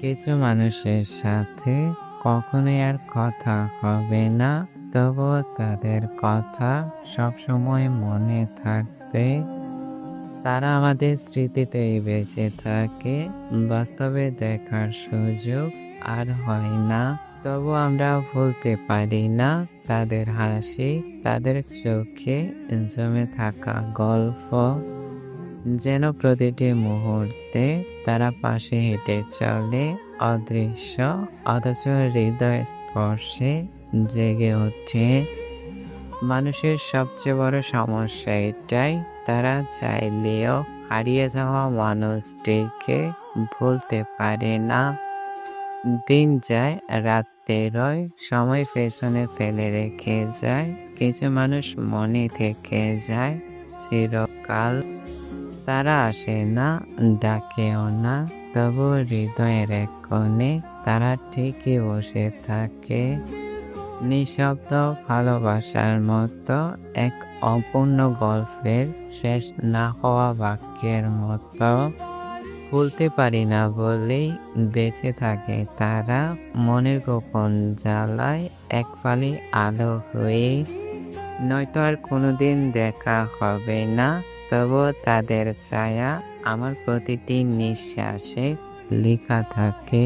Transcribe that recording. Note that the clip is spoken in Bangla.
কিছু মানুষের সাথে কখনোই আর কথা হবে না, তবুও তাদের কথা সবসময় মনে থাকবে। তারা আমাদের স্মৃতিতেই বেঁচে থাকে, বাস্তবে দেখার সুযোগ আর হয় না। তবু আমরা ভুলতে পারি না, তাদের হাসি, তাদের চোখে জমে থাকা গল্প। যেন প্রতিটি মুহূর্তে তারা পাশে হেঁটে চলে। অদৃশ্য, অথচ হৃদয় স্পর্শে জেগে ওঠে। মানুষের সবচেয়ে বড় সমস্যা এটাই, তারা চাইলেও হারিয়ে যাওয়া মানুষটিকে ভুলতে পারে না। দিন যায়, রাত তেরোয় সময় পেছনে ফেলে রেখে যায়, কিছু মানুষ মনে থেকে যায়, চিরকাল তারা আসে না ডাকেও না, তবু হৃদয়ের এক কোণে তারা ঠিকই বসে থাকে। নিঃশব্দ ভালোবাসার মতো এক অপূর্ণ গল্পের শেষ না হওয়া বাক্যের মতো ভুলতে পারি না বলেই বেঁচে থাকে তারা। মনের গোপন জ্বালায় এক ফালি আলো হয়ে নয়তো আর কোনোদিন দেখা হবে না। তবুও তাদের ছায়া আমার প্রতিটি নিঃশ্বাসে লেখা থাকে।